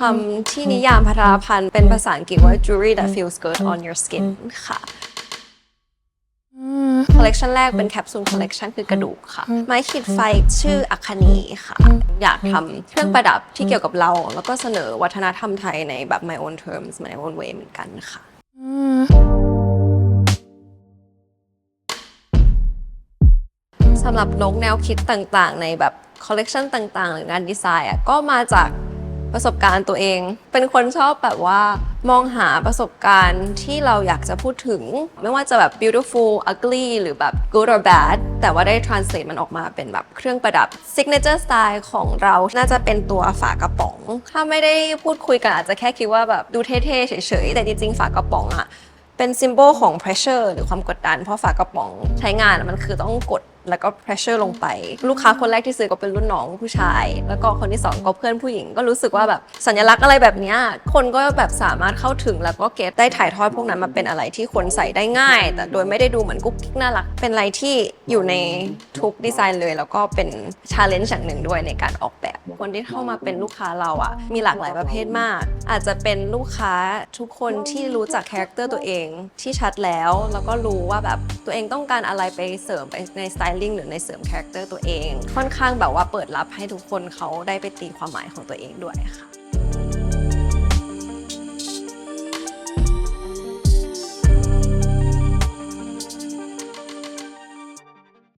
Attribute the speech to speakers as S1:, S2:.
S1: คำที่นิยามพัทรพันธ์เป็นภาษาอังกฤษว่า jewelry that feels good on your skin ค่ะคอลเลกชันแรกเป็นแคปซูลคอลเลกชันคือกระดูกค่ะ ไม้ขีดไฟชื่ออัคคีค่ะ อยากทำเครื่องประดับที่เกี่ยวกับเรา แล้วก็เสนอวัฒนธรรมไทยในแบบ my own terms my own way เหมือนกันค่ะ สำหรับนกแนวคิดต่างๆ ในแบบคอลเลกชันต่างๆ หรืองานดีไซน์อะก็มาจากประสบการณ์ตัวเอง เป็นคนชอบแบบว่ามองหาประสบการณ์ที่เราอยากจะพูดถึง ไม่ว่าจะแบบ beautiful ugly หรือแบบ good or bad แต่ว่าได้ translate มันออกมาเป็นแบบเครื่องประดับ signature style ของเราน่าจะเป็นตัวฝากระป๋อง ถ้าไม่ได้พูดคุยกันอาจจะแค่คิดว่าแบบดูเท่ๆเฉยๆ แต่จริงๆ ฝากระป๋องอะเป็นซิมโบลของ pressure หรือความกดดัน เพราะฝากระป๋องใช้งานมันคือต้องกด แล้วก็ pressure ลงไป ลูกค้าคนแรกที่ซื้อก็เป็นรุ่นน้องผู้ชาย แล้วก็คนที่สองก็เพื่อนผู้หญิง ก็รู้สึกว่าแบบสัญลักษณ์อะไรแบบนี้คนก็แบบสามารถเข้าถึงแล้วก็เก็ตได้ถ่ายทอดพวกนั้นมาเป็นอะไรที่คนใส่ได้ง่าย แต่โดยไม่ได้ดูเหมือนกุ๊กกิ๊กน่ารัก เป็นอะไรที่อยู่ในทุกดีไซน์เลย แล้วก็เป็น challenge อย่างหนึ่งด้วยในการออกแบบ คนที่เข้ามาเป็นลูกค้าเราอะ่ะมีหลากหลายประเภทมาก อาจจะเป็นลูกค้าทุกคนที่รู้จักคาแรคเตอร์ตัวเองที่ชัดแล้ว แล้วก็รู้ว่าแบบตัวเองต้องการอะไรไปเสริมไปในสไตลิ่งหรือในเสริมคาแรคเตอร์ตัวเอง ค่อนข้างแบบว่าเปิดรับให้ทุกคนเขาได้ไปตีความหมายของตัวเองด้วยค่ะ